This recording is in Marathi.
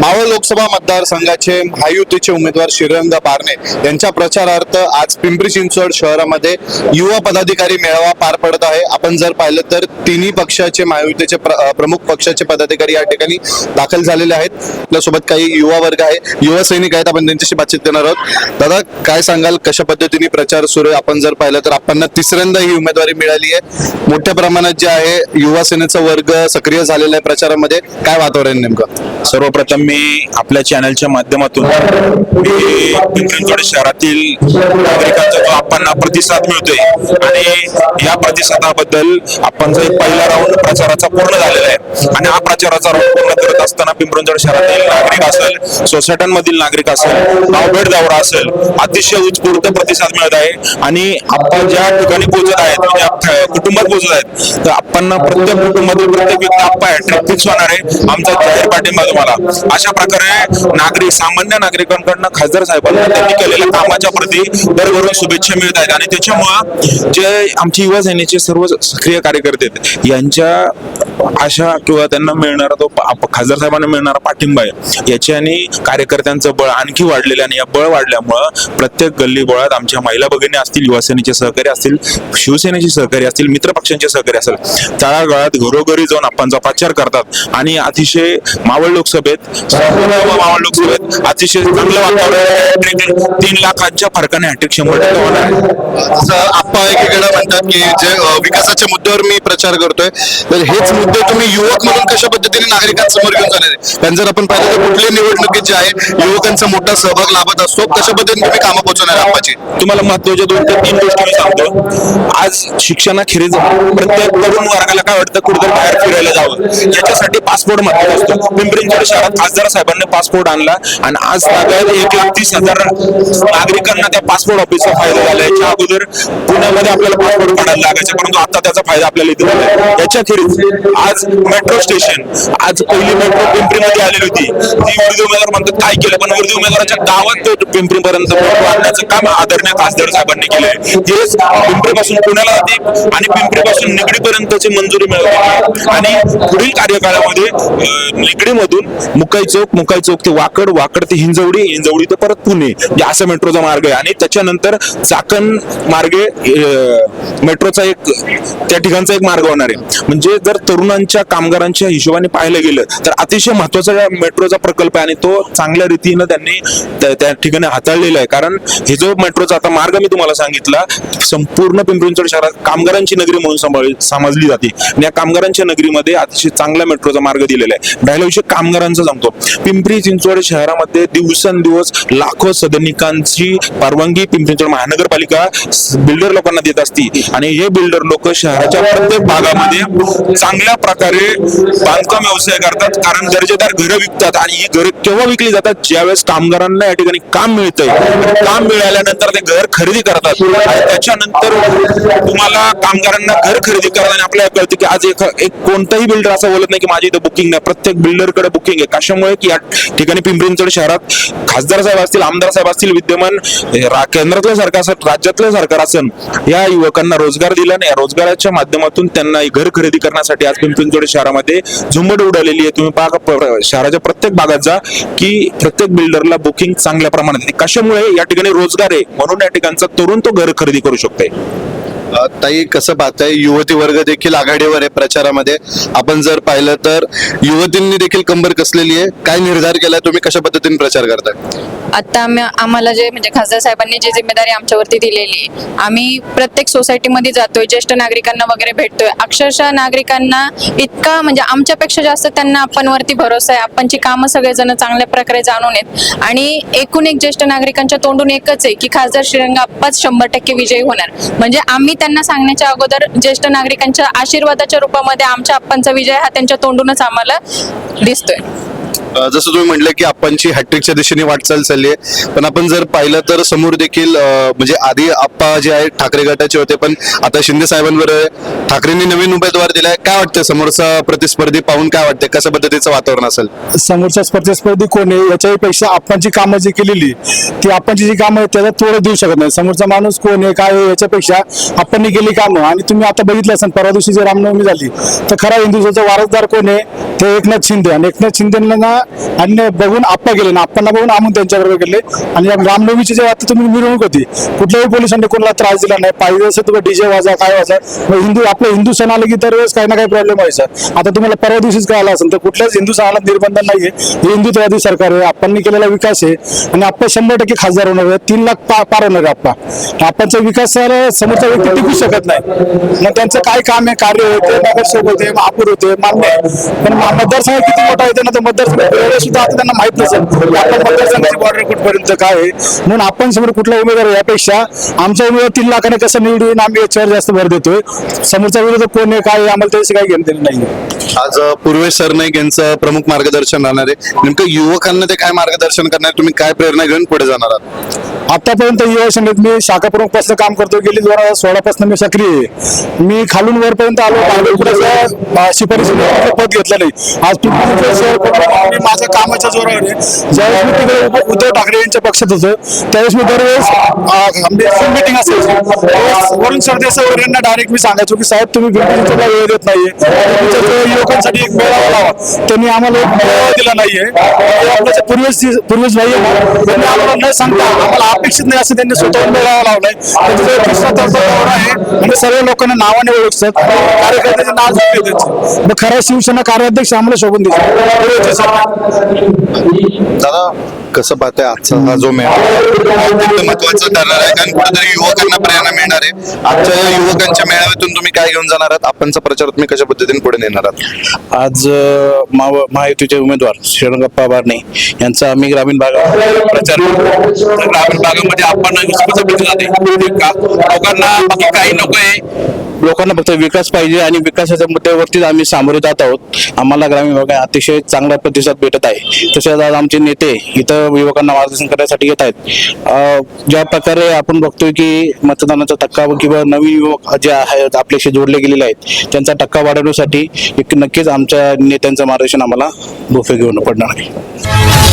मावळ लोकसभा मतदारसंघाचे महायुतीचे उमेदवार श्रीरंग बारणे यांच्या प्रचारार्थ आज पिंपरी चिंचवड शहरामध्ये युवा पदाधिकारी मेळावा पार पडत आहे. आपण जर पाहिलं तर तिन्ही पक्षाचे महायुतीचे प्र- प्रमुख पक्षाचे पदाधिकारी या ठिकाणी दाखल झालेले आहेत. आपल्यासोबत काही युवा वर्ग आहे. युवा सैनिक आहेत. आपण त्यांच्याशी बातचीत करणार आहोत. दादा काय सांगाल? कशा पद्धतीने प्रचार सुरू आहे? आपण जर पाहिलं तर आपण तिसऱ्यांदा ही उमेदवारी मिळाली आहे. मोठ्या प्रमाणात जे आहे युवा सेनेचा वर्ग सक्रिय झालेला आहे प्रचारामध्ये. काय वातावरण नेमकं? सर्वप्रथम मी आपल्या चॅनलच्या माध्यमातून मी पिंपरी शहरातील नागरिकांचा जो आपण प्रतिसाद मिळतोय आणि या प्रतिसादाबद्दल आपण जो एक पहिला राऊंड प्रचाराचा पूर्ण झालेला आहे आणि हा प्रचाराचा राऊंड पूर्ण करत असताना पिंपरी शहरातील नागरिक असेल सोसायट्यांमधील नागरिक असेल गावभेट दौरा असेल अतिशय उत्स्फूर्त प्रतिसाद मिळत आहे. आणि आपण ज्या ठिकाणी पोहोचत आहेत म्हणजे कुटुंबात पोहोचत आहेत तर आपण प्रत्येक कुटुंबातील प्रत्येक व्यक्ती आपण आहे होणार आहे. आमचा जाहीर पाठिंबा तुम्हाला. अशा प्रकारे नागरिक सामान्य नागरिकांकडनं खासदार साहेबांना त्यांनी केलेल्या कामाच्या प्रती भरभरून शुभेच्छा मिळत आहेत. आणि त्याच्यामुळं जे आमचे युवा सेनेचे सर्व सक्रिय कार्यकर्ते आहेत यांच्या आशा किंवा त्यांना मिळणारा तो खासदार साहेबांना मिळणारा पाठिंबा आहे. याच्याने कार्यकर्त्यांचं बळ आणखी वाढलेलं आणि या बळ वाढल्यामुळं प्रत्येक गल्ली बोळात आमच्या महिला भगिनी असतील युवासेनेचे सहकारी असतील शिवसेनेचे सहकारी असतील मित्र पक्षांचे सहकारी असेल तळागाळात घरोघरी जाऊन आपण जो प्रचार करतात. आणि अतिशय मावळ लोकसभेत संपूर्ण मावळ लोकसभेत अतिशय चांगलं वातावरण तीन लाखांच्या फरकाने हॅट्रिक शंभर टक्के होणार आहे. जसं आप्पा एकीकडे म्हणतात की जे विकासाच्या मुद्द्यावर मी प्रचार करतोय. तर हेच मुद्दे तुम्ही युवक म्हणून कशा पद्धतीने नागरिकांसमोर घेऊन जाणार आहे पण जर आपण पाहिलं तर कुठल्या निवडणुकीत जे आहे युवकांचा मोठा सहभाग लाभत असतो. कशा पद्धतीने तुम्ही कामं पोहोचवणार आप्पाची? तुम्हाला महत्त्वाच्या दोन ते तीन गोष्टी मी सांगतो. आज शिक्षणाखेरीज प्रत्येक तरुण वर्गाला काय वाटतं? कुठं बाहेर फिरायला जावं. याच्यासाठी पासपोर्ट महत्त्वाचा असतो. पिंपरी चिंचवड शहरात खासदार साहेबांनी पासपोर्ट आणला आणि आज ताब्यात एक लाख तीस हजार नागरिकांना त्या पासपोर्ट ऑफिसचा फायदा झाला. याच्या अगोदर पुण्यामध्ये आपल्याला पासपोर्ट काढायला लागायचा परंतु आता त्याचा फायदा आपल्याला इथे झाला आहे. याच्याखेरीज आज मेट्रो स्टेशन आज पहिली मेट्रो पिंपरीमध्ये आलेली होती. ती उर्दू उमेदवार म्हणतात काय केलं? पण विरोधी उमेदवाराच्या गावात ते पिंपरीपर्यंत मेट्रो आणण्याचं काम आदरणीय खासदार साहेबांनी केलंय. तेच पिंपरी पासून पुण्याला जाते आणि पिंपरी पासून निगडीपर्यंतची मंजुरी मिळवते. आणि पुढील कार्यकाळामध्ये निगडीमधून निगडीमधून मुकाई चौक मुकाई चौक ते वाकड वाकड ते हिंजवडी हिंजवडी ते परत पुणे. म्हणजे असा मेट्रोचा मार्ग आहे. आणि त्याच्यानंतर चाकण मार्गे मेट्रोचा एक त्या ठिकाणचा एक मार्ग होणार आहे. म्हणजे जर तरुणांच्या कामगारांच्या हिशोबाने पाहायला गेलं तर अतिशय महत्त्वाचा मेट्रोचा प्रकल्प आहे. आणि तो चांगल्या रीतीनं त्यांनी त्या- त्या ठिकाणी हाताळलेला आहे. कारण हे जो मेट्रोचा आता मार्ग मी तुम्हाला सांगितला संपूर्ण पिंपरी चिंचवड शहरात कामगारांची नगरी म्हणून सांभाळ समजली जाते. आणि या कामगारांच्या नगरीमध्ये अतिशय चांगला मेट्रोचा मार्ग दिलेला आहे. राहिल्याविषयी काम कामगारांचा सांगतो. पिंपरी चिंचवड शहरामध्ये दिवसेंदिवस लाखो सदनिकांची परवानगी पिंपरी चिंचवड महानगरपालिका बिल्डर लोकांना देत असती. आणि हे बिल्डर लोक शहराच्या प्रत्येक भागामध्ये चांगल्या प्रकारे बांधकाम व्यवसाय करतात. कारण दर्जेदार घरं विकतात आणि ही घरं केव्हा विकली जातात? ज्यावेळेस कामगारांना या ठिकाणी काम मिळतंय. काम मिळाल्यानंतर ते घर खरेदी करतात. आणि त्याच्यानंतर तुम्हाला कामगारांना घर खरेदी करताना आपल्याला कळतं की आज एक कोणताही बिल्डर असं बोलत नाही की माझी इथं बुकिंग नाही. प्रत्येक बिल्डरकडे बुकिंग आहे. कशामुळे? की या ठिकाणी पिंपरी शहरात खासदार साहेब असतील आमदार साहेब असतील विद्यमान रा- केंद्रातलं सरकार असेल राज्यातलं सरकार असेल या युवकांना रोजगार दिला नाही. या रोजगाराच्या माध्यमातून त्यांना घर खरेदी करण्यासाठी आज पिंपरी शहरामध्ये झुंबड उडालेली आहे. तुम्ही पहा शहराच्या प्रत्येक भागात जा की प्रत्येक बिल्डरला बुकिंग चांगल्या प्रमाणात आहे. कशामुळे या ठिकाणी रोजगार आहे? म्हणून या ठिकाणचा तरुण तो घर खरेदी करू शकतोय. ताई कसं पाहताय? युवती वर्ग देखील आघाडीवर आहे प्रचारामध्ये. आपण जर पाहिलं तर युवतींनी देखील कंबर कसलेली आहे? काय निर्धार केलाय? तुम्ही कशा पद्धतीने प्रचार करताय? आता आम्ही आम्हाला जे म्हणजे खासदार साहेबांनी जी जिम्मेदारी आमच्यावरती दिलेली आहे, आम्ही प्रत्येक सोसायटीमध्ये जातोय ज्येष्ठ नागरिकांना वगैरे भेटतोय. अक्षरशः नागरिकांना इतका म्हणजे आमच्यापेक्षा जास्त त्यांना आपणवरती भरोसा आहे. आपणची कामं सगळेजण चांगल्या प्रकारे जाणून आहेत. आणि एकूण एक ज्येष्ठ नागरिकांच्या तोंडून एकच आहे की खासदार श्रीरंग शंभर टक्के विजयी होणार. म्हणजे आम्ही त्यांना सांगण्याच्या अगोदर ज्येष्ठ नागरिकांच्या आशीर्वादाच्या रूपामध्ये आमच्या आप्पांचा विजय हा त्यांच्या तोंडूनच आम्हाला दिसतोय. जसं तुम्ही म्हटलं की आपणची हॅट्रिकच्या दिशेने वाटचाल चालली आहे. पण आपण जर पाहिलं तर समोर देखील म्हणजे आधी आप्पा जे आहे ठाकरे गटाचे होते पण आता शिंदे साहेबांवर आहे. ठाकरेंनी नवीन उमेदवार दिलाय. काय वाटतं समोरचा प्रतिस्पर्धी पाहून काय वाटतं कशा पद्धतीचं वातावरण असेल? समोरच्या प्रतिस्पर्धी कोण आहे? याच्याही पेक्षा आपण जी कामं जी केलेली ती आपणची जी कामं आहेत त्याला थोडं देऊ शकत नाही. समोरचा माणूस कोण आहे काय आहे याच्यापेक्षा आपण केली कामं. आणि तुम्ही आता बघितलं असेल परवा दिवशी जर रामनवमी झाली तर खरा हिंदुत्वाचा वारसदार कोण आहे? ते एकनाथ शिंदे. आणि एकनाथ शिंदेना त्यांना आणि बघून आप्पा गेले ना आप्पांना बघून आम्ही त्यांच्याबरोबर गेले. आणि रामनवमीची जे वाटतं तुम्ही मिरवणूक होती कुठल्याही पोलिसांनी कोणाला त्रास दिला नाही. पाहिजे असं तुम्ही डीजे वाजा काय वाजा हिंदू आपलं हिंदू सण आलं की दरवेळेस काही ना काही प्रॉब्लेम व्हायचा. आता तुम्हाला परवा दिवशीच कळालं असेल तर कुठल्याच हिंदू सणाला निर्बंध नाहीये. हे हिंदुत्ववादी सरकार आहे आप्पांनी केलेला विकास आहे. आणि आप्पा शंभर टक्के खासदार होणार आहे तीन लाख पार होणार आहे आप्पा. आप्पांचा विकास समोरचा व्यक्ती टिकू शकत नाही. मग त्यांचं काय काम आहे? कार्य होते नगरसेवक होते महापौर होते मान्य आहे. पण मतदारसंघ किती मोठा आहे त्यांना तर मतदार एवढं सुद्धा आता त्यांना माहीत नसेल. की आपल्या मतदारसंघाची बॉर्डर कुठपर्यंत काय आहे. म्हणून आपण समोर कुठला उमेदवार आहे यापेक्षा आमचा उमेदवार तीन लाखाने कसं निवडून आम्ही याच्यावर जास्त भर देतोय. समोरचा विरोध कोण आहे काय आहे, आम्हाला त्याशी काही घेणं देणं नाही आज पूर्वेश सरनाईक यांचं प्रमुख मार्गदर्शन राहणार आहे नेमकं युवकांना ते काय मार्गदर्शन करणार तुम्ही काय प्रेरणा घेऊन पुढे जाणार आहात? आतापर्यंत युवा सेनेत मी शाखा प्रमुखपासून काम करतो गेली दोन हजार सोळा पासून मी सक्रिय आहे. मी खालून वरपर्यंत आलो शिफारस शिफारशी पद घेतलं नाही. आज तुम्ही माझ्या कामाच्या जोरावर ज्यावेळेस मी तिकडे उद्धव ठाकरे यांच्या पक्षात होतो त्यावेळेस मी दरवेळेस मिटिंग असेल वरुण सरदेसाई यांना डायरेक्ट मी सांगायचो की साहेब तुम्ही पिंपरी वेळ देत नाहीये. युवकांसाठी एक मेळावा लावा. त्यांनी आम्हाला एक मेळावा दिला नाहीये. ते पूर्वज पूर्वज भाई आम्हाला न सांगता आम्हाला अपेक्षित नाही असं त्यांनी स्वतःहून मेळावा लावलाय. त्यांचा जो तिसरा चौथा दौरा आहे. आणि सर्व लोकांना नावाने ओळखतात कार्यकर्त्याचे नाव घेतले त्यांचे मग खरा शिवसेना कार्याध्यक्ष आम्हाला शोभून दिसतो दादा कसं पाहताय आजचा हा जो मेळावा महत्त्वाचा ठरणार आहे. कारण कुठेतरी युवकांना प्रेरणा मिळणार आहे. आजच्या युवकांच्या मेळाव्यातून तुम्ही काय घेऊन जाणार आहात? आपणचा प्रचार तुम्ही कशा पद्धतीने पुढे नेणार आहात? आज महायुतीचे उमेदवार श्रीरंगप्पा बारणे यांचा आम्ही ग्रामीण भागात प्रचार ग्रामीण भागामध्ये आपण जाते लोकांना बाकी काही नको आहे लोकांना फक्त विकास पाहिजे आणि विकासाच्या मुद्द्यावरतीच आम्ही सामोरे जात आहोत. आम्हाला ग्रामीण भागात अतिशय चांगला प्रतिसाद भेटत आहे. तसेच आज आमचे नेते इथं युवकांना मार्गदर्शन करण्यासाठी येत आहेत. ज्या प्रकारे आपण बघतोय की मतदानाचा टक्का किंवा नवीन युवक जे आहेत आपल्याशी जोडले गेलेले आहेत त्यांचा टक्का वाढवण्यासाठी एक नक्कीच आमच्या नेत्यांचं मार्गदर्शन आम्हाला बोफे घेऊन पडणार आहे.